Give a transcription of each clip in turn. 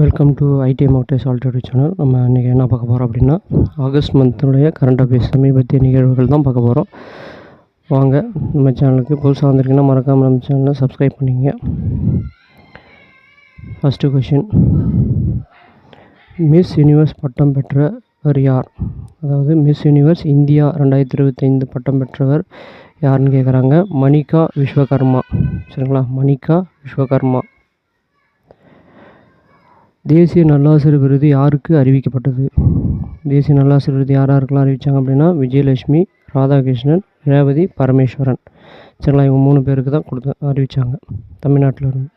Welcome to ID motors already channel நம்ம இன்றைக்கி என்ன பார்க்க போகிறோம் அப்படின்னா ஆகஸ்ட் மந்த்தினுடைய கரண்ட் அஃபேர்ஸ் சமீபத்திய நிகழ்வுகள் தான் பார்க்க போகிறோம் வாங்க நம்ம சேனலுக்கு புதுசாக வந்திருக்கீங்கன்னா மறக்காமல் நம்ம சேனலை சப்ஸ்கிரைப் பண்ணிக்கங்க ஃபஸ்ட்டு கொஷின் மிஸ் யூனிவர்ஸ் பட்டம் பெற்றவர் யார்? அதாவது மிஸ் யூனிவர்ஸ் இந்தியா ரெண்டாயிரத்தி இருபத்தைந்து பட்டம் பெற்றவர் யாருன்னு கேட்குறாங்க மணிகா விஸ்வகர்மா. சரிங்களா? மணிகா விஸ்வகர்மா. தேசிய நல்லாசிரியர் விருது யாருக்கு அறிவிக்கப்பட்டது? தேசிய நல்லாசிரியர் விருது யார் யாருக்கெல்லாம் அறிவித்தாங்க அப்படின்னா விஜயலட்சுமி ராதாகிருஷ்ணன் ரேவதி பரமேஸ்வரன். சரிங்களா இவங்க மூணு பேருக்கு தான் கொடுத்து அறிவித்தாங்க தமிழ்நாட்டில் இருந்து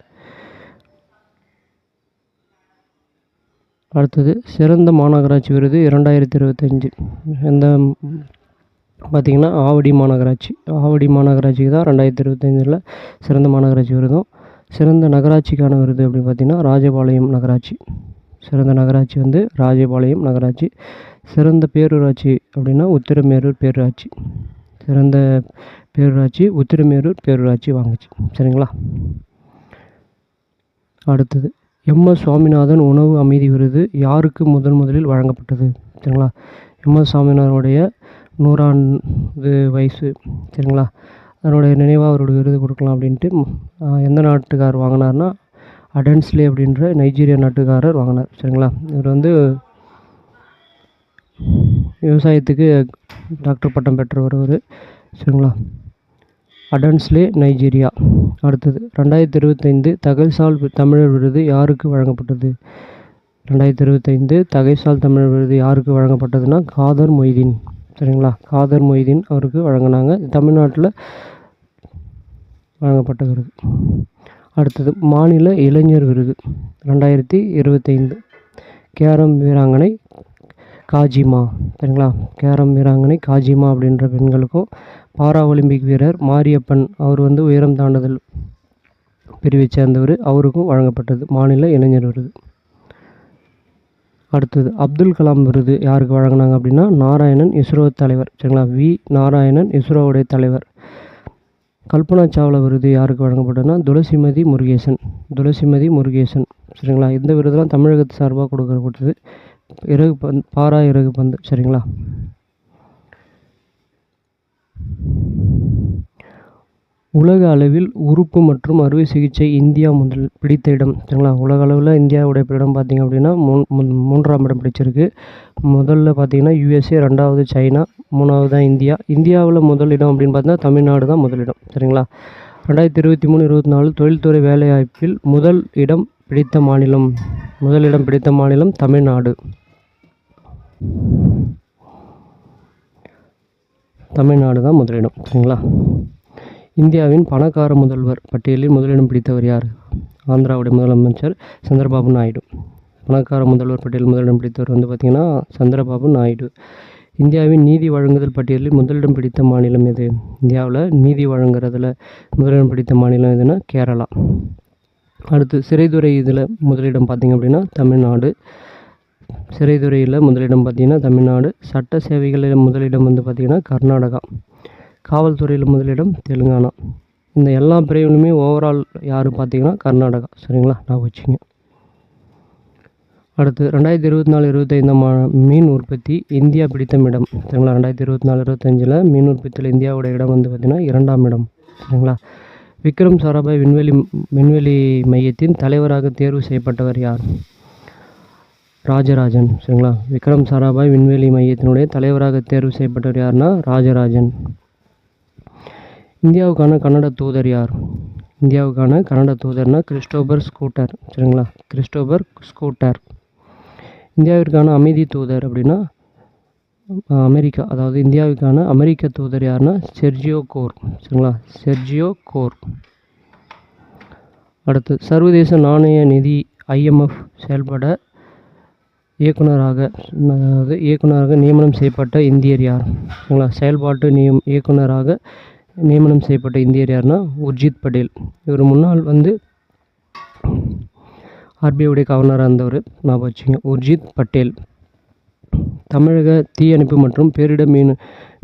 அடுத்தது சிறந்த மாநகராட்சி விருது இரண்டாயிரத்தி இருபத்தஞ்சி. எந்த பார்த்திங்கன்னா ஆவடி மாநகராட்சி. ஆவடி மாநகராட்சிக்கு தான் ரெண்டாயிரத்தி இருபத்தஞ்சில் சிறந்த மாநகராட்சி விருதும் சிறந்த நகராட்சிக்கான விருது அப்படின்னு பார்த்திங்கன்னா ராஜபாளையம் நகராட்சி. சிறந்த நகராட்சி வந்து ராஜபாளையம் நகராட்சி. சிறந்த பேரூராட்சி அப்படின்னா உத்திரமேரூர் பேரூராட்சி. சிறந்த பேரூராட்சி உத்திரமேரூர் பேரூராட்சி வாங்குச்சு. சரிங்களா? அடுத்தது எம்எஸ் சுவாமிநாதன் உணவு அமைதி விருது யாருக்கு முதன் முதலில் வழங்கப்பட்டது? சரிங்களா? எம்எஸ் சுவாமிநாதனுடைய நூறாண்டு வயசு. சரிங்களா? அதனுடைய நினைவாக அவருடைய விருது கொடுக்கலாம் அப்படின்ட்டு எந்த நாட்டுக்கார் வாங்கினார்னா அடன்ஸ்லே அப்படின்ற நைஜீரியா நாட்டுக்காரர் வாங்கினார். சரிங்களா? இவர் வந்து விவசாயத்துக்கு டாக்டர் பட்டம் பெற்றவர் ஒரு சரிங்களா? அடன்ஸ்லே நைஜீரியா. அடுத்தது ரெண்டாயிரத்தி இருபத்தைந்து தகைசால் தமிழர் விருது யாருக்கு வழங்கப்பட்டது? ரெண்டாயிரத்தி இருபத்தைந்து தகைசால் தமிழர் விருது யாருக்கு வழங்கப்பட்டதுன்னா காதர் மொய்தீன். சரிங்களா? காதர் மொய்தீன் அவருக்கு வழங்கினாங்க. தமிழ்நாட்டில் வழங்கப்பட்ட விருது அடுத்தது மாநில இளைஞர் விருது ரெண்டாயிரத்தி இருபத்தைந்து. கேரம் வீராங்கனை காஜிமா சரிங்களா? கேரம் வீராங்கனை காஜிமா அப்படின்ற பெண்களுக்கும் பாரா ஒலிம்பிக் வீரர் மாரியப்பன் அவர் வந்து உயரம் தாண்டுதல் பிரிவை சேர்ந்தவர் அவருக்கும் வழங்கப்பட்டது மாநில இளைஞர் விருது. அடுத்தது அப்துல் கலாம் விருது யாருக்கு வழங்கினாங்க அப்படின்னா நாராயணன் இஸ்ரோ தலைவர் சரிங்களா? வி. நாராயணன் இஸ்ரோவுடைய தலைவர். கல்பனா சாவ்லா விருது யாருக்கு வழங்கப்பட்டதுன்னா துளசிமதி முருகேசன். துளசிமதி முருகேசன். சரிங்களா? இந்த விருதுலாம் தமிழகத்து சார்பாக கொடுக்கப்பட்டது. இறகு பந்து பாரா இறகு பந்து. சரிங்களா? உலக அளவில் உறுப்பு மற்றும் அறுவை சிகிச்சை இந்தியா முதல் பிடித்த இடம். சரிங்களா? உலக அளவில் இந்தியாவுடைய இடம் பார்த்திங்க அப்படின்னா மூன் மூன்றாம் இடம் பிடிச்சிருக்கு. முதல்ல பார்த்திங்கன்னா யூஎஸ்ஏ ரெண்டாவது சைனா மூணாவது தான் இந்தியா. இந்தியாவில் முதலிடம் அப்படின்னு பார்த்தீங்கன்னா தமிழ்நாடு தான் முதலிடம் சரிங்களா? ரெண்டாயிரத்தி இருபத்தி மூணு இருபத்தி நாலு தொழில்துறை வேலைவாய்ப்பில் முதல் இடம் பிடித்த மாநிலம். முதலிடம் பிடித்த மாநிலம் தமிழ்நாடு. தமிழ்நாடு தான் முதலிடம் சரிங்களா? இந்தியாவின் பணக்கார முதல்வர் பட்டியலில் முதலிடம் பிடித்தவர் யார்? ஆந்திராவுடைய முதலமைச்சர் சந்திரபாபு நாயுடு. பணக்கார முதல்வர் பட்டியலில் முதலிடம் பிடித்தவர் வந்து பார்த்திங்கன்னா சந்திரபாபு நாயுடு. இந்தியாவின் நீதி வழங்குதல் பட்டியலில் முதலிடம் பிடித்த மாநிலம் எது? இந்தியாவில் நீதி வழங்குறதுல முதலிடம் பிடித்த மாநிலம் எதுனா கேரளா. அடுத்து சிறைத்துறை இதில் முதலிடம் பார்த்திங்க அப்படின்னா தமிழ்நாடு. சிறைத்துறையில் முதலிடம் பார்த்திங்கன்னா தமிழ்நாடு. சட்ட சேவைகளில் முதலிடம் வந்து பார்த்திங்கன்னா கர்நாடகா. காவல்துறையில் முதலிடம் தெலுங்கானா. இந்த எல்லா பிரிவிலுமே ஓவரால் யார் பார்த்தீங்கன்னா கர்நாடகா. சரிங்களா? நான் வச்சுங்க. அடுத்து ரெண்டாயிரத்தி இருபத்தி நாலு இருபத்தைந்தாம் மீன் உற்பத்தி இந்தியா பிடித்த இடம். சரிங்களா? ரெண்டாயிரத்தி இருபத்தி நாலு இருபத்தஞ்சில் மீன் உற்பத்தியில் இந்தியாவோட இடம் வந்து பார்த்திங்கன்னா இரண்டாம் இடம். சரிங்களா? விக்ரம் சாராபாய் விண்வெளி விண்வெளி மையத்தின் தலைவராக தேர்வு செய்யப்பட்டவர் யார்? ராஜராஜன். சரிங்களா? விக்ரம் சாராபாய் விண்வெளி மையத்தினுடைய தலைவராக தேர்வு செய்யப்பட்டவர் யாருன்னா ராஜராஜன். இந்தியாவுக்கான கன்னட தூதர் யார்? இந்தியாவுக்கான கன்னட தூதர்னா கிறிஸ்டோபர் ஸ்கூட்டர். சரிங்களா? Christopher Scooter. இந்தியாவிற்கான அமைதி தூதர் அப்படின்னா அமெரிக்கா. அதாவது இந்தியாவுக்கான அமெரிக்க தூதர் யாருன்னா செர்ஜியோ கோர். சரிங்களா? Sergio Gor. அடுத்து சர்வதேச நாணய நிதி ஐஎம்எஃப் செயல்பட இயக்குனராக அதாவது இயக்குனராக நியமனம் செய்யப்பட்ட இந்தியர் யார்? சரிங்களா? செயல்பாட்டு நியம் இயக்குனராக நியமனம் செய்யப்பட்ட இந்தியர் யாருன்னா உர்ஜித் பட்டேல் இவர் முன்னாள் வந்து ஆர்பிஐடைய கவர்னராக இருந்தவர். ஞாபகம் வச்சுங்க உர்ஜித் பட்டேல் தமிழக தீயணைப்பு மற்றும் பேரிடர் மீன்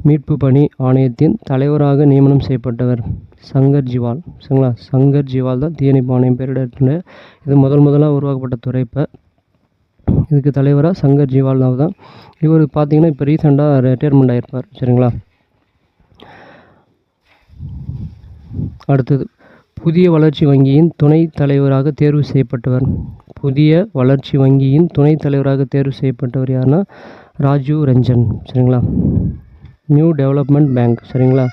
மீட்பு பணி ஆணையத்தின் தலைவராக நியமனம் செய்யப்பட்டவர் சங்கர் ஜிவால். சரிங்களா? சங்கர் ஜிவால் தான் தீயணைப்பு ஆணையம் பேரிடர் இது முதல் முதலாக உருவாக்கப்பட்ட துறை இப்போ. இதுக்கு தலைவராக சங்கர் ஜிவால் தான். இவர் பார்த்தீங்கன்னா இப்போ ரீசெண்டாக ரிட்டையர்மெண்ட் ஆகிருப்பார் சரிங்களா? அடுத்தது புதிய வளர்ச்சி வங்கியின் துணைத் தலைவராக தேர்வு செய்யப்பட்டவர். புதிய வளர்ச்சி வங்கியின் துணைத் தலைவராக தேர்வு செய்யப்பட்டவர் யாருன்னா ராஜீவ் ரஞ்சன் சரிங்களா? நியூ டெவலப்மெண்ட் பேங்க் சரிங்களா?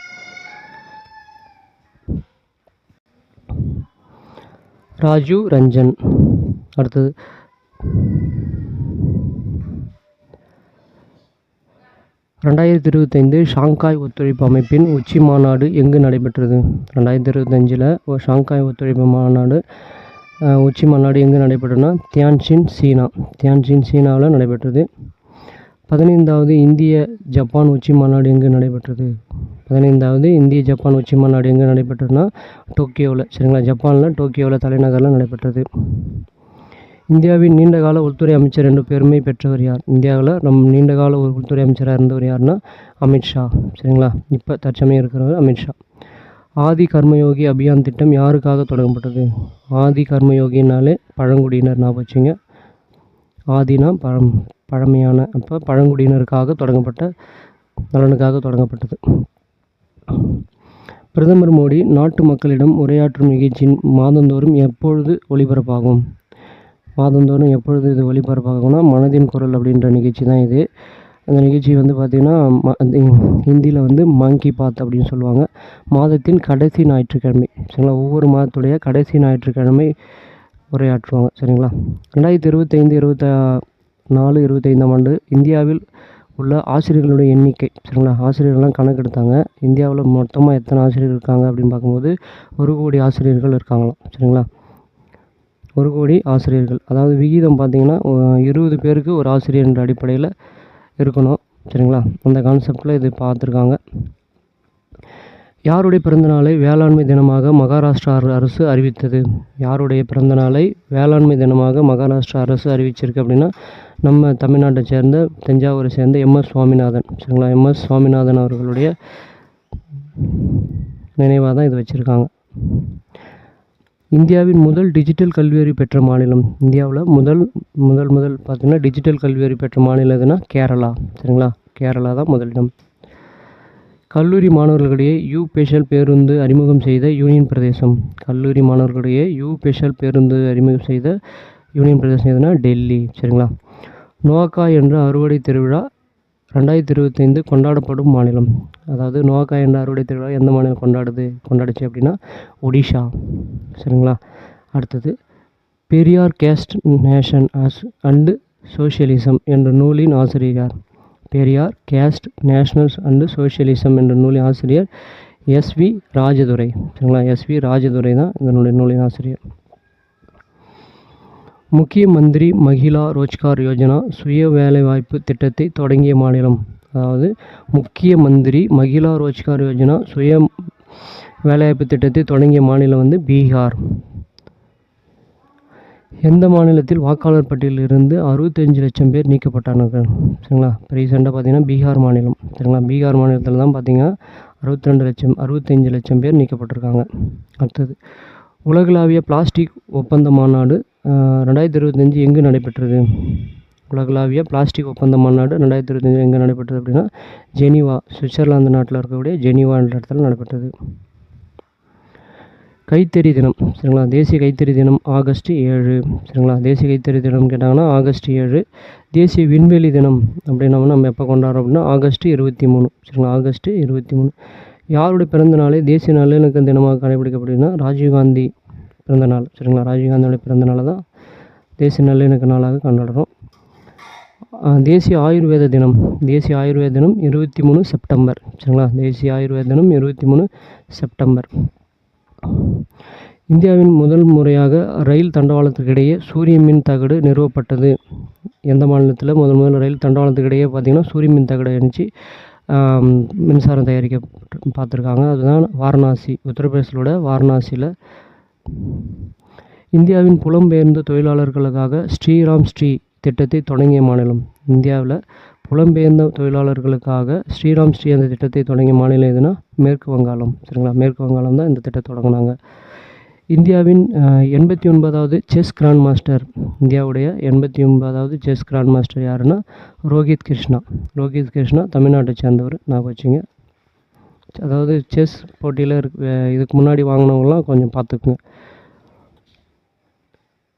ராஜீவ் ரஞ்சன் அடுத்தது ரெண்டாயிரத்தி இருபத்தைந்து ஷாங்காய் ஒத்துழைப்பு அமைப்பின் உச்சி மாநாடு எங்கு நடைபெற்றது? ரெண்டாயிரத்தி இருபத்தஞ்சில் ஷாங்காய் ஒத்துழைப்பு மாநாடு உச்சி மாநாடு எங்கு நடைபெற்றதுன்னா தியான்ஷின் சீனா. தியான்ஷின் சீனாவில் நடைபெற்றது. பதினைந்தாவது இந்திய ஜப்பான் உச்சி மாநாடு எங்கு நடைபெற்றது? பதினைந்தாவது இந்திய ஜப்பான் உச்சி மாநாடு எங்கே நடைபெற்றதுன்னா டோக்கியோவில். சரிங்களா? ஜப்பானில் டோக்கியோவில் தலைநகரில் நடைபெற்றது. இந்தியாவின் நீண்டகால உள்துறை அமைச்சர் என்ற பெருமை பெற்றவர் யார்? இந்தியாவில் நம் நீண்டகால ஒரு உள்துறை அமைச்சராக இருந்தவர் யாருன்னா அமித்ஷா சரிங்களா? இப்போ தற்சமயம் இருக்கிறவர் அமித்ஷா ஆதி கர்மயோகி அபியான் திட்டம் யாருக்காக தொடங்கப்பட்டது? ஆதி கர்மயோகினாலே பழங்குடியினர் நான் வச்சுங்க. ஆதினா பழம் பழமையான அப்போ பழங்குடியினருக்காக தொடங்கப்பட்ட நலனுக்காக தொடங்கப்பட்டது. பிரதமர் மோடி நாட்டு மக்களிடம் உரையாற்றும் நிகழ்ச்சியின் மாதந்தோறும் எப்பொழுது ஒளிபரப்பாகும்? மாதந்தோறும் எப்பொழுது இது ஒளிபரப்பாகும்னா மனதின் குரல் அப்படின்ற நிகழ்ச்சி தான் இது. அந்த நிகழ்ச்சி வந்து பார்த்திங்கன்னா ஹிந்தியில் வந்து மங்கி பாத் அப்படின்னு சொல்லுவாங்க. மாதத்தின் கடைசி ஞாயிற்றுக்கிழமை. சரிங்களா? ஒவ்வொரு மாதத்துடைய கடைசி ஞாயிற்றுக்கிழமை உரையாற்றுவாங்க. சரிங்களா? ரெண்டாயிரத்தி இருபத்தைந்து இருபத்த நாலு இருபத்தைந்தாம் ஆண்டு இந்தியாவில் உள்ள ஆசிரியர்களுடைய எண்ணிக்கை. சரிங்களா? ஆசிரியர்கள்லாம் கணக்கெடுத்தாங்க. இந்தியாவில் மொத்தமாக எத்தனை ஆசிரியர்கள் இருக்காங்க அப்படின்னு பார்க்கும்போது ஒரு கோடி ஆசிரியர்கள் இருக்காங்களாம். சரிங்களா? ஒரு கோடி ஆசிரியர்கள். அதாவது விகிதம் பார்த்திங்கன்னா இருபது பேருக்கு ஒரு ஆசிரியர் என்ற அடிப்படையில் இருக்கணும். சரிங்களா? அந்த கான்செப்டில் இது பார்த்துருக்காங்க. யாருடைய பிறந்தநாளை வேளாண்மை தினமாக மகாராஷ்டிரா அர- அரசு அறிவித்தது? யாருடைய பிறந்தநாளை வேளாண்மை தினமாக மகாராஷ்டிரா அரசு அறிவிச்சிருக்கு அப்படின்னா நம்ம தமிழ்நாட்டை சேர்ந்த தஞ்சாவூரை சேர்ந்த எம்எஸ் சுவாமிநாதன். சரிங்களா? எம்எஸ் சுவாமிநாதன் அவர்களுடைய நினைவாக தான் இது வச்சுருக்காங்க. இந்தியாவின் முதல் டிஜிட்டல் கல்வியறி பெற்ற மாநிலம் இந்தியாவில் முதல் முதல் முதல் பார்த்திங்கன்னா டிஜிட்டல் கல்வியறி பெற்ற மாநிலம் எதுனா கேரளா. சரிங்களா? கேரளா தான் முதலிடம். கல்லூரி மாணவர்களிடையே யூ ஸ்பெஷல் பேருந்து அறிமுகம் செய்த யூனியன் பிரதேசம். கல்லூரி மாணவர்களிடையே யூ ஸ்பெஷல் பேருந்து அறிமுகம் செய்த யூனியன் பிரதேசம் எதுனா டெல்லி. சரிங்களா? நோக்கா என்ற அறுவடை திருவிழா ரெண்டாயிரத்தி இருபத்தைந்து கொண்டாடப்படும் மாநிலம். அதாவது நோக்கா என்ற அறுவடை திருவிழா எந்த மாநிலம் கொண்டாடுது கொண்டாடுச்சு அப்படின்னா ஒடிஷா. சரிங்களா? அடுத்தது Periyar caste nation as and socialism என்ற நூலின் ஆசிரியர். Periyar caste nationals and socialism என்ற நூலின் ஆசிரியர் எஸ்வி ராஜதுரை. சரிங்களா? எஸ்வி ராஜதுரை தான் இதனுடைய நூலின் ஆசிரியர். முக்கிய மந்திரி மகிழா ரோஜ்கார் யோஜனா சுய வேலைவாய்ப்பு திட்டத்தை தொடங்கிய மாநிலம். அதாவது முக்கிய மந்திரி மகிழா ரோஜ்கார் யோஜனா சுய வேலைவாய்ப்பு திட்டத்தை தொடங்கிய மாநிலம் வந்து பீகார். எந்த மாநிலத்தில் வாக்காளர் பட்டியலில் இருந்து அறுபத்தஞ்சு லட்சம் பேர் நீக்கப்பட்டார்கள்? சரிங்களா? இப்போ ரீசெண்டாக பார்த்தீங்கன்னா பீகார் மாநிலம். சரிங்களா? பீகார் மாநிலத்தில் தான் பார்த்தீங்கன்னா அறுபத்தி ரெண்டு லட்சம் அறுபத்தஞ்சு லட்சம் பேர் நீக்கப்பட்டிருக்காங்க. அடுத்தது உலகளாவிய பிளாஸ்டிக் ஒப்பந்த மாநாடு ரெண்டாயிரத்தி இருபத்தஞ்சு எங்கு நடைபெற்றது? உலகளாவிய பிளாஸ்டிக் ஒப்பந்த மாநாடு ரெண்டாயிரத்தி இருபத்தஞ்சு எங்கே நடைபெற்றது அப்படின்னா ஜெனிவா சுவிட்சர்லாந்து நாட்டில் இருக்கக்கூடிய ஜெனீவா என்ற இடத்துல நடைபெற்றது. கைத்தறி தினம் சரிங்களா? தேசிய கைத்தறி தினம் ஆகஸ்ட் ஏழு சரிங்களா? தேசிய கைத்தறி தினம் கேட்டாங்கன்னா ஆகஸ்ட் ஏழு. தேசிய விண்வெளி தினம் அப்படின்னா நம்ம எப்போ கொண்டாடுறோம் அப்படின்னா ஆகஸ்ட் இருபத்தி மூணு சரிங்களா? ஆகஸ்ட் இருபத்தி மூணு. யாருடைய பிறந்த நாளே தேசிய நல்லிணக்க தினமாக கடைபிடிக்கப்படுதுன்னா ராஜீவ்காந்தி பிறந்த நாள். சரிங்களா? ராஜீவ்காந்தியோட பிறந்த நாளை தான் தேசிய நல்லிணக்க நாளாக கொண்டாடுறோம். தேசிய ஆயுர்வேத தினம். தேசிய ஆயுர்வேத தினம் இருபத்தி மூணு செப்டம்பர். சரிங்களா? தேசிய ஆயுர்வேத தினம் இருபத்தி மூணு செப்டம்பர். இந்தியாவின் முதல் முறையாக ரயில் தண்டவாளத்துக்கு இடையே சூரிய மின் தகடு நிறுவப்பட்டது. எந்த மாநிலத்தில்? முதல் முதல் ரயில் தண்டவாளத்துக்கு இடையே பார்த்தீங்கன்னா சூரிய மின் தகடு அணிச்சு மின்சாரம் தயாரிக்க பார்த்துருக்காங்க. அதுதான் வாரணாசி உத்தரப்பிரதேசத்தோட வாரணாசியில் இந்தியாவின் புலம்பெயர்ந்த தொழிலாளர்களுக்காக ஸ்ரீராம் ஸ்ரீ திட்டத்தை தொடங்கிய மாநிலம். இந்தியாவில் புலம்பெயர்ந்த தொழிலாளர்களுக்காக ஸ்ரீராம் ஸ்ரீ அந்த திட்டத்தை தொடங்கிய மாநிலம் எதுனா மேற்கு வங்காளம். சரிங்களா? மேற்கு வங்காளம் தான் இந்த திட்டத்தை தொடங்கினாங்க. இந்தியாவின் எண்பத்தி ஒன்பதாவது செஸ் கிராண்ட் மாஸ்டர் இந்தியாவுடைய எண்பத்தி ஒன்பதாவது செஸ் கிராண்ட் மாஸ்டர் யாருன்னா ரோஹித் கிருஷ்ணா. ரோஹித் கிருஷ்ணா தமிழ்நாட்டை சேர்ந்தவர். நான் வச்சுங்க. அதாவது செஸ் போட்டியில் இருக்கு இதுக்கு முன்னாடி வாங்கினவங்களாம் கொஞ்சம் பார்த்துக்குங்க.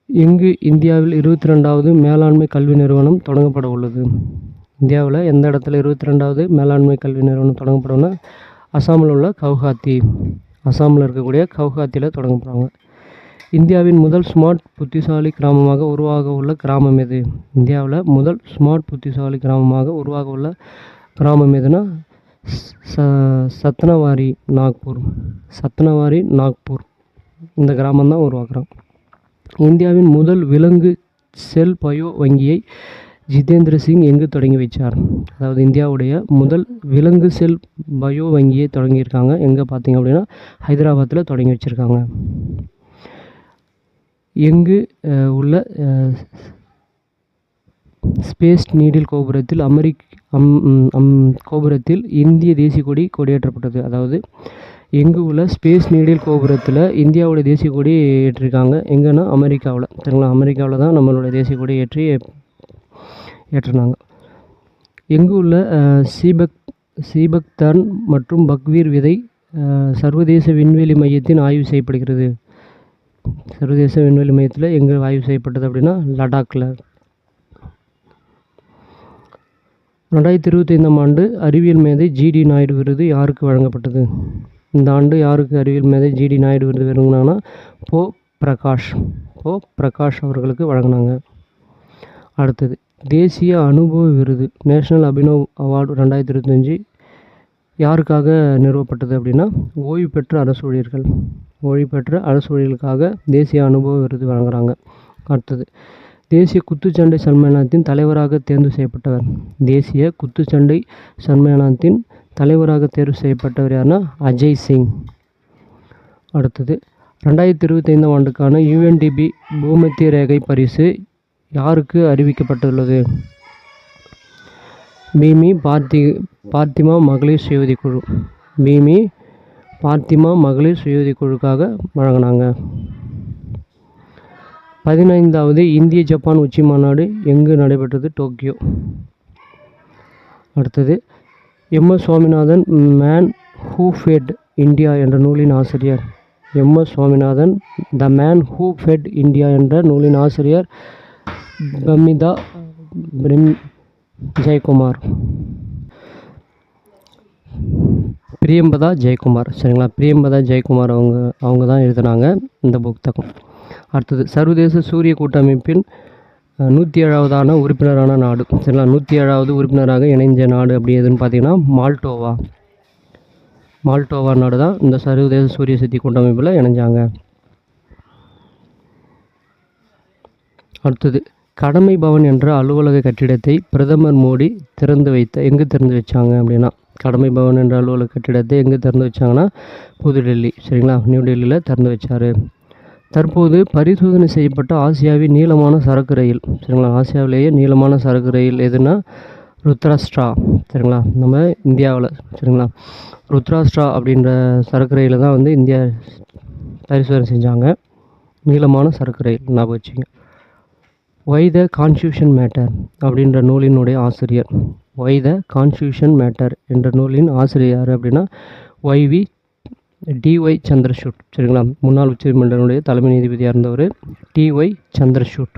இங்கு இந்தியாவில் இருபத்தி ரெண்டாவது மேலாண்மை கல்வி நிறுவனம் தொடங்கப்பட உள்ளது. இந்தியாவில் எந்த இடத்துல இருபத்தி ரெண்டாவது மேலாண்மை கல்வி நிறுவனம் தொடங்கப்படும்னா அசாமில் உள்ள கவுஹாத்தி. அசாமில் இருக்கக்கூடிய கவுஹாத்தியில் தொடங்கப்படுறாங்க. இந்தியாவின் முதல் ஸ்மார்ட் புத்திசாலி கிராமமாக உருவாக உள்ள கிராமம் எது? இந்தியாவில் முதல் ஸ்மார்ட் புத்திசாலி கிராமமாக உருவாக உள்ள கிராமம் எதுனா சத்னவாரி நாக்பூர். சத்னவாரி நாக்பூர். இந்த கிராமம் தான் இந்தியாவின் முதல் விலங்கு செல் பயோ வங்கியை ஜிதேந்திர சிங் எங்கு தொடங்கி வைச்சார்? அதாவது இந்தியாவுடைய முதல் விலங்கு செல் பயோ வங்கியை தொடங்கியிருக்காங்க. எங்கே பார்த்தீங்க அப்படின்னா ஹைதராபாத்தில் தொடங்கி வச்சுருக்காங்க. எங்கு உள்ள ஸ்பேஸ் நீடில் கோபுரத்தில் அமெரிக் அம் அம் கோபுரத்தில் இந்திய தேசிய கொடி கொடியேற்றப்பட்டது. அதாவது எங்கு உள்ள ஸ்பேஸ் நீடில் கோபுரத்தில் இந்தியாவோட தேசிய கொடி ஏற்றிருக்காங்க. எங்கன்னா அமெரிக்காவில். சரிங்களா? அமெரிக்காவில் தான் நம்மளோட தேசிய கொடி ஏற்றி ஏற்றினாங்க எங்கு உள்ள சீபக் சீபக்தான் மற்றும் பக்வீர் விதை சர்வதேச விண்வெளி மையத்தின் ஆய்வு செய்யப்படுகிறது. சர்வதேச விண்வெளி மையத்தில் எங்கே ஆய்வு செய்யப்பட்டது அப்படின்னா லடாக்கில் ரெண்டாயிரத்தி இருபத்தி ஐந்தாம் ஆண்டு அறிவியல் மேதை ஜிடி நாயுடு விருது யாருக்கு வழங்கப்பட்டது? இந்த ஆண்டு யாருக்கு அறிவியல் மேதை ஜிடி நாயுடு விருது வழங்கினாங்கன்னா போ பிரகாஷ் போ பிரகாஷ் அவர்களுக்கு வழங்கினாங்க. அடுத்தது தேசிய அனுபவ விருது நேஷனல் அபினவ் அவார்டு ரெண்டாயிரத்தி இருபத்தஞ்சி யாருக்காக நிறுவப்பட்டது அப்படின்னா ஓய்வு பெற்ற அரசு ஊழியர்கள். ஓய்வு பெற்ற அரசு ஊழியர்களுக்காக தேசிய அனுபவ விருது வழங்குகிறாங்க அடுத்தது தேசிய குத்துச்சண்டை சம்மேளனத்தின் தலைவராக தேர்வு செய்யப்பட்டவர். தேசிய குத்துச்சண்டை சம்மேளனத்தின் தலைவராக தேர்வு செய்யப்பட்டவர் யாருன்னா அஜய் சிங். அடுத்தது ரெண்டாயிரத்தி இருபத்தைந்தாம் ஆண்டுக்கான யுஎன்டிபி பூமத்திய ரேகை பரிசு யாருக்கு அறிவிக்கப்பட்டுள்ளது? மீமி பார்த்தி பார்த்திமா மகளிர் சுயஉதவி குழு. மீமி பார்த்திமா மகளிர் சுயஉதவி குழுக்காக வழங்கினாங்க. பதினைந்தாவது இந்திய ஜப்பான் உச்சி மாநாடு எங்கு நடைபெற்றது? டோக்கியோ. அடுத்தது M. S. Swaminathan man who fed India என்ற நூலின் ஆசிரியர். M. S. Swaminathan the man who fed India என்ற நூலின் ஆசிரியர் பமிதா பிரிம் ஜெயக்குமார். பிரியம்பதா ஜெயக்குமார். சரிங்களா? பிரியம்பதா ஜெயக்குமார் அவங்க அவங்க தான் எழுதுனாங்க இந்த புத்தகம். அடுத்தது சர்வதேச சூரிய கூட்டமைப்பின் நூற்றி ஏழாவதான உறுப்பினரான நாடு. சரிங்களா? நூற்றி ஏழாவது உறுப்பினராக இணைஞ்ச நாடு அப்படி எதுன்னு பார்த்தீங்கன்னா மால்டோவா. மால்டோவா நாடு தான் இந்த சர்வதேச சூரிய சக்தி கூட்டமைப்பில் இணைஞ்சாங்க. அடுத்தது கடமை பவன் என்ற அலுவலக கட்டிடத்தை பிரதமர் மோடி திறந்து வைத்த எங்கே திறந்து வச்சாங்க அப்படின்னா கடமை பவன் என்ற அலுவலக கட்டிடத்தை எங்கே திறந்து வச்சாங்கன்னா புதுடெல்லி. சரிங்களா? நியூ டெல்லியில் திறந்து வச்சார். தற்போது பரிசோதனை செய்யப்பட்ட ஆசியாவின் நீளமான சரக்கு ரயில். சரிங்களா? ஆசியாவிலேயே நீளமான சரக்கு ரயில் எதுனா ருத்ராஸ்ட்ரா சரிங்களா? நம்ம இந்தியாவில். சரிங்களா? ருத்ராஸ்ட்ரா அப்படின்ற சரக்கு ரயிலில் தான் வந்து இந்தியா பரிசோதனை செஞ்சாங்க. நீளமான சரக்கு ரயில் ஞாபகம் வச்சுங்க. ஒய் த கான்ஸ்டியூஷன் மேட்டர் அப்படின்ற நூலினுடைய ஆசிரியர். ஒய் த கான்ஸ்டியூஷன் மேட்டர் என்ற நூலின் ஆசிரியர் யார் அப்படின்னா ஒய்வி டிஒய் சந்திரசூட். சரிங்களா? முன்னாள் உச்சநீதிமன்றனுடைய தலைமை நீதிபதியாக இருந்தவர் டிஒய் சந்திரசூட்.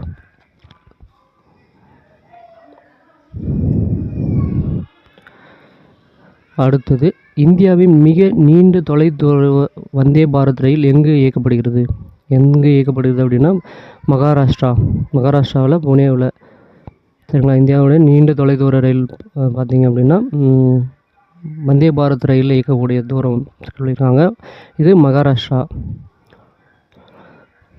அடுத்தது இந்தியாவின் மிக நீண்ட தொலைதூர வந்தே பாரத் ரயில் எங்கு இயக்கப்படுகிறது? எங்கே இயக்கப்படுகிறது அப்படின்னா மகாராஷ்டிரா. மகாராஷ்டிராவில் புனேவில். சரிங்களா? இந்தியாவுடைய நீண்ட தொலைதூர ரயில் பார்த்தீங்க அப்படின்னா வந்தே பாரத் ரயிலில் இயக்கக்கூடிய தூரம் சொல்லியிருக்காங்க. இது மகாராஷ்டிரா.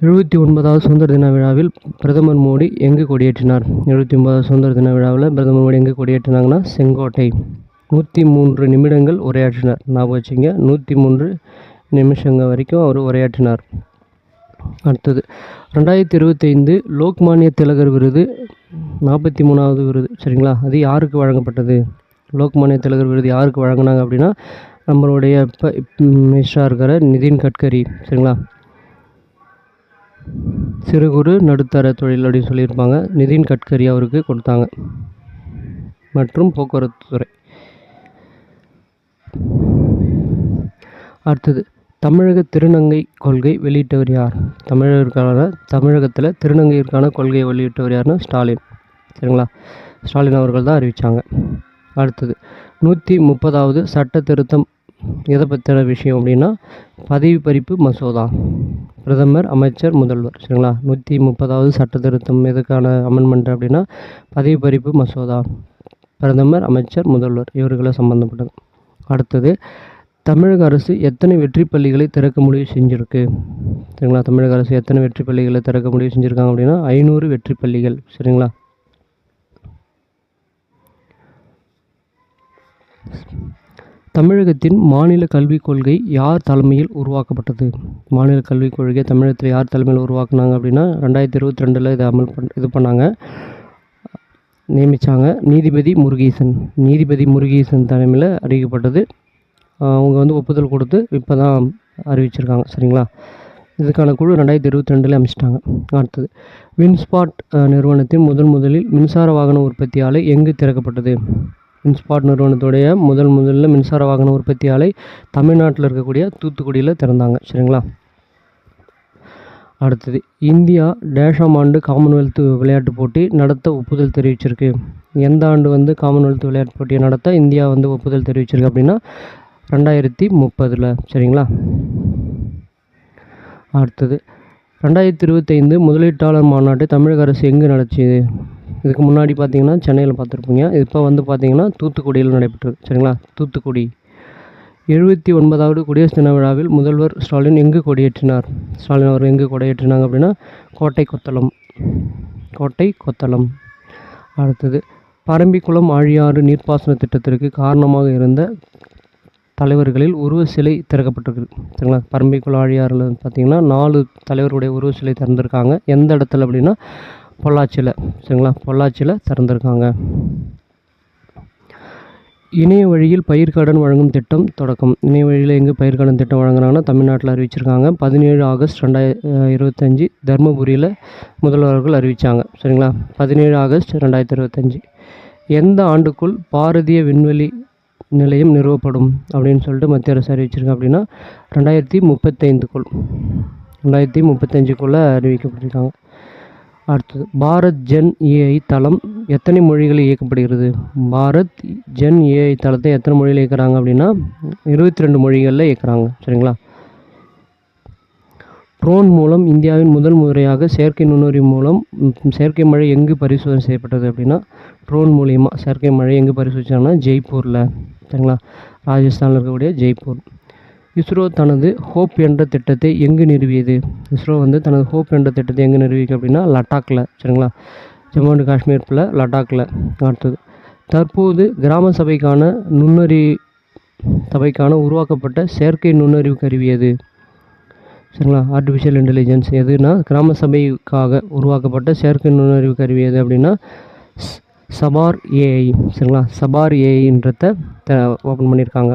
எழுபத்தி ஒன்பதாவது சுதந்திர தின விழாவில் பிரதமர் மோடி எங்கு கொடியேற்றினார்? எழுபத்தி ஒன்பதாவது சுதந்திர தின விழாவில் பிரதமர் மோடி எங்கு கொடியேற்றினாங்கன்னா செங்கோட்டை. நூற்றி மூன்று நிமிடங்கள் உரையாற்றினார். ஞாபகம் வச்சுங்க நூற்றி மூன்று நிமிஷங்கள் வரைக்கும் அவர் உரையாற்றினார். அடுத்தது ரெண்டாயிரத்தி இருபத்தைந்து லோக்மானிய திலகர் விருது நாற்பத்தி மூணாவது விருது. சரிங்களா? அது யாருக்கு வழங்கப்பட்டது? லோக்மானிய திலகர் விருது யாருக்கு வழங்கினாங்க அப்படின்னா நம்மளுடைய இப்போ மினிஸ்டராக இருக்கிற நிதின் கட்கரி சரிங்களா? சிறு குறு நடுத்தர தொழில் அப்படின்னு சொல்லியிருப்பாங்க. நிதின் கட்கரி அவருக்கு கொடுத்தாங்க. மற்றும் போக்குவரத்து துறை. அடுத்தது தமிழக திருநங்கை கொள்கை வெளியிட்டவர் யார்? தமிழருக்கான தமிழகத்தில் திருநங்கைக்கான கொள்கையை வெளியிட்டவர் யாருன்னா ஸ்டாலின். சரிங்களா? ஸ்டாலின் அவர்கள் தான் அறிவித்தாங்க அடுத்தது. நூற்றி முப்பதாவது சட்ட திருத்தம் எதை பற்றின விஷயம் அப்படின்னா பதவி பறிப்பு மசோதா. பிரதமர் அமைச்சர் முதல்வர். சரிங்களா? நூற்றி முப்பதாவது சட்ட திருத்தம் எதுக்கான அமெண்ட்மெண்ட் அப்படின்னா பதவி பறிப்பு மசோதா. பிரதமர் அமைச்சர் முதல்வர் இவர்களை சம்மந்தப்பட்டது அடுத்தது தமிழக அரசு எத்தனை வெற்றி பள்ளிகளை திறக்க முடிவு செஞ்சுருக்கு? சரிங்களா? தமிழக அரசு எத்தனை வெற்றி பள்ளிகளை திறக்க முடிவு செஞ்சுருக்காங்க அப்படின்னா ஐநூறு வெற்றி பள்ளிகள். சரிங்களா? தமிழகத்தின் மாநில கல்விக் கொள்கை யார் தலைமையில் உருவாக்கப்பட்டது? மாநில கல்விக் கொள்கை தமிழகத்தில் யார் தலைமையில் உருவாக்குனாங்க அப்படின்னா ரெண்டாயிரத்தி இருபத்தி ரெண்டில் இதை அமல் பண் இது பண்ணாங்க. நியமித்தாங்க நீதிபதி முருகேசன். நீதிபதி முருகேசன் தலைமையில் அறிவிக்கப்பட்டது. அவங்க வந்து ஒப்புதல் கொடுத்து இப்போ தான் அறிவிச்சிருக்காங்க சரிங்களா? இதுக்கான குழு ரெண்டாயிரத்தி இருபத்தி ரெண்டில் அமைச்சிட்டாங்க. அடுத்தது வின்ஸ்பாட் நிறுவனத்தின் முதன் முதலில் மின்சார வாகன உற்பத்தி ஆலை எங்கு திறக்கப்பட்டது? மின்ஸ்பாட் நிறுவனத்துடைய முதல் முதல்ல மின்சார வாகன உற்பத்தி ஆலை தமிழ்நாட்டில் இருக்கக்கூடிய தூத்துக்குடியில் திறந்தாங்க. சரிங்களா? அடுத்தது இந்தியா டேஷாம் ஆண்டு காமன்வெல்த் விளையாட்டுப் போட்டி நடத்த ஒப்புதல் தெரிவிச்சிருக்கு. எந்த ஆண்டு வந்து காமன்வெல்த் விளையாட்டு போட்டியை நடத்த இந்தியா வந்து ஒப்புதல் தெரிவிச்சிருக்கு அப்படின்னா ரெண்டாயிரத்தி முப்பதில். சரிங்களா? அடுத்தது ரெண்டாயிரத்தி இருபத்தைந்து முதலீட்டாளர் மாநாட்டை தமிழக அரசு எங்கே நடத்தியது? இதுக்கு முன்னாடி பார்த்தீங்கன்னா சென்னையில் பார்த்துருப்பீங்க. இப்போ வந்து பார்த்தீங்கன்னா தூத்துக்குடியில் நடைபெற்றது. சரிங்களா? தூத்துக்குடி. எழுபத்தி ஒன்பதாவது குடியரசு தின விழாவில் முதல்வர் ஸ்டாலின் எங்கு கொடியேற்றினார்? ஸ்டாலின் அவர் எங்கு கொடியேற்றினாங்க அப்படின்னா கோட்டை கொத்தளம். கோட்டை கொத்தளம். அடுத்தது பரம்பிக்குளம் ஆழியாறு நீர்ப்பாசன திட்டத்திற்கு காரணமாக இருந்த தலைவர்களில் உருவ சிலை திறக்கப்பட்டிருக்கு. சரிங்களா? பரம்பிக்குளம் ஆழியாறில் பார்த்தீங்கன்னா நாலு தலைவருடைய உருவ சிலை திறந்திருக்காங்க. எந்த இடத்துல அப்படின்னா பொள்ளாச்சியில். சரிங்களா பொள்ளாச்சியில் திறந்திருக்காங்க. இணைய வழியில் பயிர்க்கடன் வழங்கும் திட்டம் தொடக்கம். இணைய வழியில் எங்கே பயிர்க்கடன் திட்டம் வழங்குறாங்கன்னா தமிழ்நாட்டில் அறிவிச்சிருக்காங்க. பதினேழு ஆகஸ்ட் ரெண்டாயிர இருபத்தஞ்சி தருமபுரியில் முதல்வர்கள் அறிவித்தாங்க சரிங்களா? பதினேழு ஆகஸ்ட் ரெண்டாயிரத்தி இருபத்தஞ்சி. எந்த ஆண்டுக்குள் பாரதிய விண்வெளி நிலையம் நிறுவப்படும் அப்படின்னு சொல்லிட்டு மத்திய அரசு அறிவிச்சிருக்காங்க அப்படின்னா ரெண்டாயிரத்தி முப்பத்தைந்துக்குள். ரெண்டாயிரத்தி முப்பத்தஞ்சுக்குள்ளே அறிவிக்கப்பட்டிருக்காங்க. அடுத்தது பாரத் ஜென் ஏஐ தளம் எத்தனை மொழிகளில் இயக்கப்படுகிறது? பாரத் ஜென் ஏஐ தளத்தை எத்தனை மொழியில் இயக்கிறாங்க அப்படின்னா இருபத்தி ரெண்டு மொழிகளில் இயக்கிறாங்க. சரிங்களா? ட்ரோன் மூலம் இந்தியாவின் முதல் முறையாக செயற்கை நுண்ணறிவு மூலம் செயற்கை மழை எங்கு பரிசோதனை செய்யப்பட்டது அப்படின்னா ட்ரோன் மூலியமாக செயற்கை மழை எங்கு பரிசோதிச்சாங்கன்னா ஜெய்ப்பூரில். சரிங்களா? ராஜஸ்தானில் இருக்கக்கூடிய ஜெய்ப்பூர். இஸ்ரோ தனது ஹோப் என்ற திட்டத்தை எங்கு நிறுவியது? இஸ்ரோ வந்து தனது ஹோப் என்ற திட்டத்தை எங்கே நிறுவிக்கு அப்படின்னா லடாக்கில் சரிங்களா? ஜம்மு அண்ட் காஷ்மீரில் லடாக்கில் அடுத்தது. தற்போது கிராம சபைக்கான நுண்ணறி சபைக்கான உருவாக்கப்பட்ட செயற்கை நுண்ணறிவு கருவி எது? சரிங்களா? ஆர்டிஃபிஷியல் இன்டெலிஜென்ஸ் எதுனா கிராம சபைக்காக உருவாக்கப்பட்ட செயற்கை நுண்ணறிவு கருவி எது அப்படின்னா சபார் ஏஐ சரிங்களா? சபார் ஏஐன்றத ஓப்பன் பண்ணியிருக்காங்க.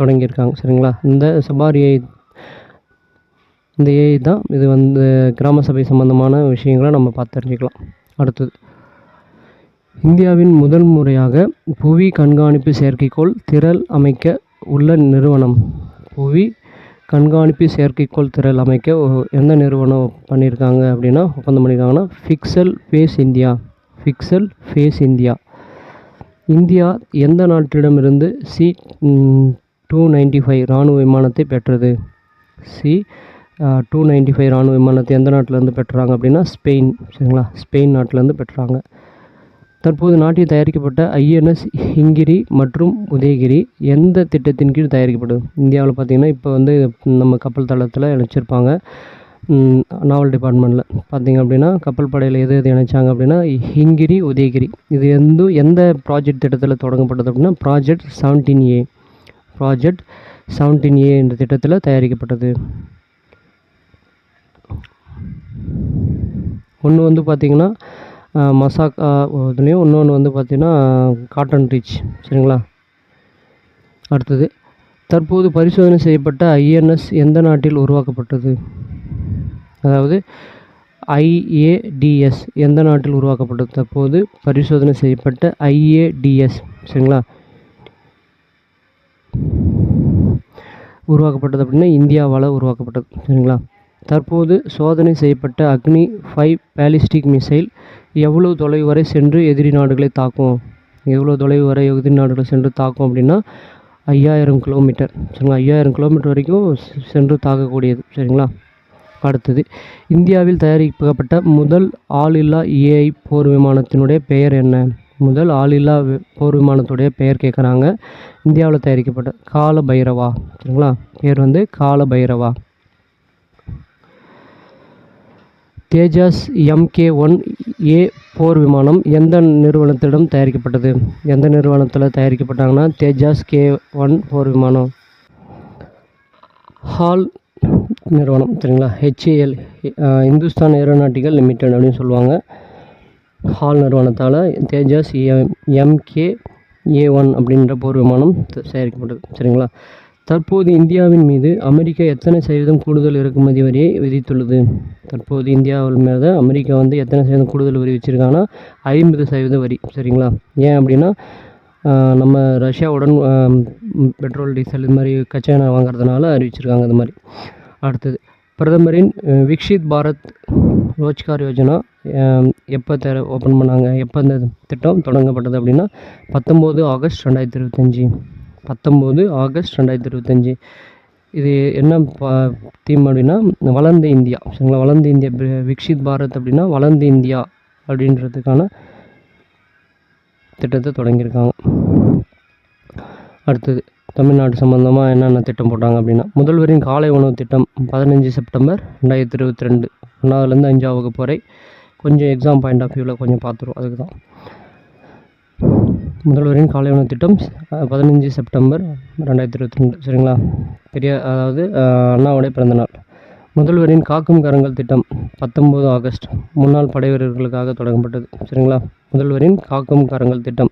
தொடங்கியிருக்காங்க. சரிங்களா? இந்த சபார் ஏஐ இந்த ஏஐ தான் இது வந்து கிராம சபை சம்பந்தமான விஷயங்களை நம்ம பார்த்து தெரிஞ்சுக்கலாம். அடுத்தது இந்தியாவின் முதல் முறையாக புவி கண்காணிப்பு செயற்கைக்கோள் திரள் அமைக்க உள்ள நிறுவனம். புவி கண்காணிப்பு செயற்கைக்கோள் திரள் அமைக்க எந்த நிறுவனம் பண்ணியிருக்காங்க அப்படின்னா ஒப்பந்தம் பண்ணியிருக்காங்கன்னா fiscal phase India fiscal phase India India எந்த நாட்டிடமிருந்து சி டூ நைன்டி ஃபைவ் இராணுவ விமானத்தை பெற்றது. சி டூ நைன்டி ஃபைவ் இராணுவ விமானத்தை எந்த நாட்டிலேருந்து பெற்றாங்க அப்படின்னா ஸ்பெயின் சரிங்களா? ஸ்பெயின் நாட்டிலேருந்து பெற்றாங்க. தற்போது நாட்டில் தயாரிக்கப்பட்ட ஐஎன்எஸ் ஹிங்கிரி மற்றும் உதயகிரி எந்த திட்டத்தின் கீழ் தயாரிக்கப்படுது? இந்தியாவில் பார்த்தீங்கன்னா இப்போ வந்து நம்ம கப்பல் தளத்தில் இணைச்சிருப்பாங்க. நாவல் டிபார்ட்மெண்ட்டில் பார்த்தீங்க அப்படின்னா கப்பல் படையில் எது எது இணைச்சாங்க அப்படின்னா ஹிங்கிரி உதயகிரி. இது எந்த எந்த ப்ராஜெக்ட் திட்டத்தில் தொடங்கப்பட்டது அப்படின்னா project seventeen A project seventeen A என்ற திட்டத்தில் தயாரிக்கப்பட்டது. ஒன்று வந்து பார்த்திங்கன்னா மசாக்கா இதுலேயும் இன்னொன்று வந்து பார்த்திங்கன்னா காட்டன் ரீச் சரிங்களா? அடுத்தது தற்போது பரிசோதனை செய்யப்பட்ட ஐஎன்எஸ் எந்த நாட்டில் உருவாக்கப்பட்டது? அதாவது ஐஏடிஎஸ் எந்த நாட்டில் உருவாக்கப்பட்டது? தற்போது பரிசோதனை செய்யப்பட்ட ஐஏடிஎஸ் சரிங்களா? உருவாக்கப்பட்டது அப்படின்னா இந்தியாவால் உருவாக்கப்பட்டது சரிங்களா? தற்போது சோதனை செய்யப்பட்ட அக்னி ஃபைவ் பேலிஸ்டிக் மிசைல் எவ்வளோ தொலைவு வரை சென்று எதிரி நாடுகளை தாக்கும்? எவ்வளோ தொலைவு வரை எதிரி நாடுகளை சென்று தாக்கும் அப்படின்னா ஐயாயிரம் கிலோமீட்டர் சரிங்களா? ஐயாயிரம் கிலோமீட்டர் வரைக்கும் சென்று தாக்கக்கூடியது சரிங்களா? அடுத்தது இந்தியாவில் தயாரிக்கப்பட்ட முதல் ஆளில்லா ஏஐ போர் விமானத்தினுடைய பெயர் என்ன? முதல் ஆளில்லா வி- போர் விமானத்துடைய பெயர் கேட்குறாங்க. இந்தியாவில் தயாரிக்கப்பட்ட கால பைரவா சரிங்களா? பேர் வந்து Kala Bhairava Tejas MK one A போர் விமானம் எந்த நிறுவனத்திடம் தயாரிக்கப்பட்டது? எந்த நிறுவனத்தில் தயாரிக்கப்பட்டாங்கன்னா தேஜாஸ் கே ஒன் போர் விமானம். ஹால் நிறுவனம் சரிங்களா? ஹெச்ஏஎல் இந்துஸ்தான் ஏரோநாட்டிக்கல் லிமிடெட் அப்படின்னு சொல்லுவாங்க. ஹால் நிறுவனத்தால் தேஜாஸ் எம்கே ஏ ஒன் அப்படின்ற போர் விமானம் தயாரிக்கப்பட்டது. சரிங்களா? தற்போது இந்தியாவின் மீது அமெரிக்கா எத்தனை சதவீதம் கூடுதல் இறக்குமதி வரியை விதித்துள்ளது? தற்போது இந்தியாவில் மேலே அமெரிக்கா வந்து எத்தனை சதவீதம் கூடுதல் வரி வச்சுருக்காங்கன்னா ஐம்பது சதவீத வரி. சரிங்களா? ஏன் அப்படின்னா நம்ம ரஷ்யாவுடன் பெட்ரோல் டீசல் இது மாதிரி கச்சா எண்ணெய் வாங்குறதுனால அறிவிச்சிருக்காங்க இது மாதிரி. அடுத்தது பிரதமரின் விக்ஷித் பாரத் ரோஜ்கார் யோஜனா எப்போ தர ஓப்பன் பண்ணாங்க எப்போ இந்த திட்டம் தொடங்கப்பட்டது அப்படின்னா பத்தொம்போது ஆகஸ்ட் ரெண்டாயிரத்தி இருபத்தஞ்சி. பத்தொம்போது ஆகஸ்ட் ரெண்டாயிரத்தி இருபத்தஞ்சி. இது என்ன தீம் அப்படின்னா வளர்ந்த இந்தியா சரிங்களா? வளர்ந்த இந்தியா விக்ஷித் பாரத் அப்படின்னா வளர்ந்த இந்தியா அப்படின்றதுக்கான திட்டத்தை தொடங்கியிருக்காங்க. அடுத்தது தமிழ்நாடு சம்மந்தமாக என்னென்ன திட்டம் போட்டாங்க அப்படின்னா முதல்வரின் காலை உணவு திட்டம் பதினஞ்சு செப்டம்பர் ரெண்டாயிரத்தி இருபத்தி ரெண்டு ஒன்றாவதுலேருந்து அஞ்சாம் வகுப்பு வரை கொஞ்சம் எக்ஸாம் பாயிண்ட் ஆஃப் வியூவில் கொஞ்சம் பார்த்துருவோம் அதுக்கு தான் முதல்வரின் காலை உணவு திட்டம் பதினஞ்சு செப்டம்பர் ரெண்டாயிரத்தி இருபத்தி ரெண்டு சரிங்களா? பெரிய அதாவது அஹ், அண்ணாவுடைய பிறந்தநாள். முதல்வரின் காக்கும் கரங்கள் திட்டம் பத்தொம்போது ஆகஸ்ட் முன்னாள் படை வீரர்களுக்காக தொடங்கப்பட்டது சரிங்களா? முதல்வரின் காக்கும் கரங்கள் திட்டம்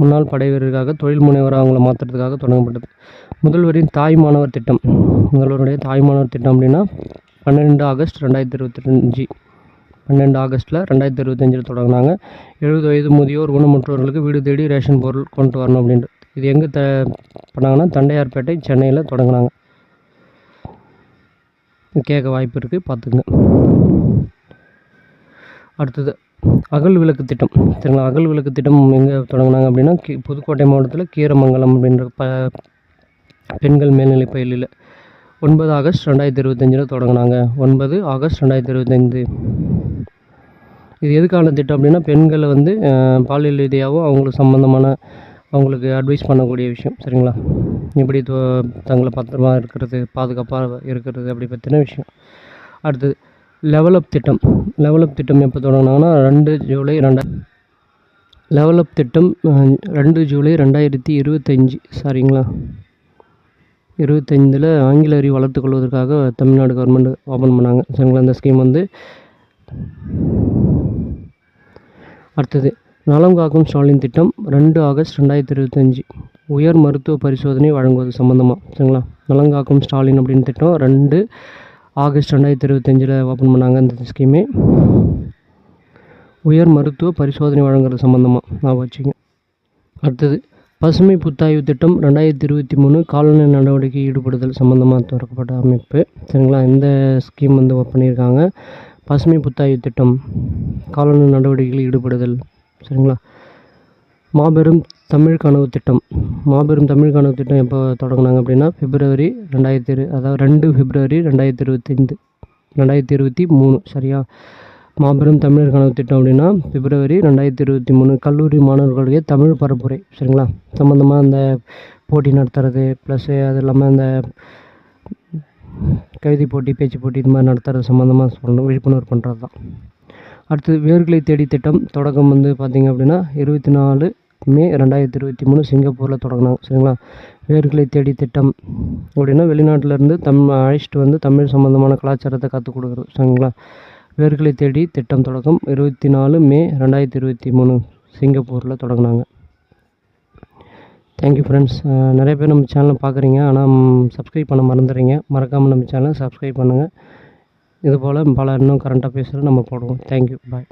முன்னாள் படை வீரருக்காக தொழில் முனைவராக அவங்கள மாற்றுறதுக்காக தொடங்கப்பட்டது. முதல்வரின் தாய் மாணவர் திட்டம். முதல்வருடைய தாய் மாணவர் திட்டம் அப்படின்னா பன்னெண்டு ஆகஸ்ட் ரெண்டாயிரத்தி இருபத்தஞ்சு பன்னெண்டு ஆகஸ்ட்டில் ரெண்டாயிரத்தி இருபத்தஞ்சில் தொடங்கினாங்க. எழுபது வயது முதியோர் ஊனமுற்றோர்களுக்கு வீடு தேடி ரேஷன் பொருள் கொண்டு வரணும் அப்படின்ட்டு. இது எங்கே த பண்ணாங்கன்னா தண்டையார்பேட்டை சென்னையில் தொடங்கினாங்க. கேட்க வாய்ப்பு இருக்குது பார்த்துங்க அடுத்தது அகல் விளக்கு திட்டம். சரிங்களா? அகல் விளக்கு திட்டம் எங்கே தொடங்கினாங்க அப்படின்னா கி புதுக்கோட்டை மாவட்டத்தில் கீரமங்கலம் அப்படின்ற ப பெண்கள் மேல்நிலைப் பள்ளியில். ஒன்பது ஆகஸ்ட் ரெண்டாயிரத்தி இருபத்தஞ்சில் தொடங்கினாங்க. ஒன்பது ஆகஸ்ட் ரெண்டாயிரத்தி இருபத்தஞ்சு. இது எதுக்கான திட்டம் அப்படின்னா பெண்களை வந்து பாலியல் ரீதியாகவும் அவங்களுக்கு சம்மந்தமான அவங்களுக்கு அட்வைஸ் பண்ணக்கூடிய விஷயம். சரிங்களா? எப்படி தோ தங்களை பத்திரமா இருக்கிறது பாதுகாப்பாக இருக்கிறது அப்படி பற்றின விஷயம். அடுத்தது லெவலப் திட்டம். லெவலப் திட்டம் எப்போ தொடங்கினாங்கன்னா ரெண்டு ஜூலை ரெண்டா லெவலப் திட்டம் ரெண்டு ஜூலை ரெண்டாயிரத்தி இருபத்தஞ்சி. சரிங்களா இருபத்தைந்தில் ஆங்கில அறிவு வளர்த்துக் கொள்வதற்காக தமிழ்நாடு கவர்மெண்ட் ஓப்பன் பண்ணாங்க. சரிங்களா? இந்த ஸ்கீம் வந்து அடுத்தது நலம் காக்கும் ஸ்டாலின் திட்டம் ரெண்டு ஆகஸ்ட் ரெண்டாயிரத்தி இருபத்தஞ்சி. உயர் மருத்துவ பரிசோதனை வழங்குவது சம்மந்தமாக சரிங்களா? நலம் காக்கும் ஸ்டாலின் அப்படின்னு திட்டம் ரெண்டு ஆகஸ்ட் ரெண்டாயிரத்தி இருபத்தஞ்சில் ஓப்பன் பண்ணாங்க இந்த ஸ்கீமே உயர் மருத்துவ பரிசோதனை வழங்குறது சம்மந்தமாக நான் வச்சுங்க. அடுத்தது பசுமை புத்தாய்வு திட்டம் ரெண்டாயிரத்தி இருபத்தி மூணு காலநிலை நடவடிக்கை ஈடுபடுதல் சம்மந்தமாக திறக்கப்பட்ட அமைப்பு. சரிங்களா? இந்த ஸ்கீம் வந்து பண்ணியிருக்காங்க. பசுமை புத்தாய்வு திட்டம் காலநிலை நடவடிக்கையில் ஈடுபடுதல். சரிங்களா? மாபெரும் தமிழ் கனவு திட்டம். மாபெரும் தமிழ் கனவு திட்டம் எப்போ தொடங்கினாங்க அப்படின்னா பிப்ரவரி ரெண்டாயிரத்தி இரு அதாவது ரெண்டு பிப்ரவரி ரெண்டாயிரத்தி இருபத்தைந்து ரெண்டாயிரத்தி இருபத்தி மூணு சரியா? மாபெரும் தமிழர் கனவு திட்டம் அப்படின்னா பிப்ரவரி ரெண்டாயிரத்தி இருபத்தி மூணு கல்லூரி மாணவர்களுடைய தமிழ் பரப்புரை சரிங்களா? சம்மந்தமாக அந்த போட்டி நடத்துறது ப்ளஸ்ஸு அது இல்லாமல் அந்த கவிதை போட்டி பேச்சு போட்டி இது மாதிரி நடத்துறது சம்மந்தமாக சொல்லணும் விழிப்புணர்வு பண்ணுறது தான் அடுத்தது வேர்களை தேடி திட்டம் தொடக்கம் வந்து பார்த்திங்க அப்படின்னா இருபத்தி நாலு மே ரெண்டாயிரத்தி இருபத்தி மூணு சிங்கப்பூரில் தொடங்கினாங்க சரிங்களா? வேர்களை தேடி திட்டம். அப்படின்னா வெளிநாட்டிலேருந்து தம் அழைச்சிட்டு வந்து தமிழ் சம்மந்தமான கலாச்சாரத்தை கற்றுக் கொடுக்குறது சரிங்களா? வேர்களை தேடி திட்டம் தொடக்கம். இருபத்தி நாலு மே ரெண்டாயிரத்தி இருபத்தி மூணு சிங்கப்பூரில் தொடங்கினாங்க. தேங்க்யூ ஃப்ரெண்ட்ஸ் நிறைய பேர் நம்ம சேனலை பார்க்குறீங்க. ஆனால் சப்ஸ்கிரைப் பண்ண மறந்துடுறீங்க. மறக்காமல் நம்ம சேனலை சப்ஸ்கிரைப் பண்ணுங்கள் இதுபோல் பல இன்னும் கரண்ட் பேசுகிற நம்ம போடுவோம். Thank you bye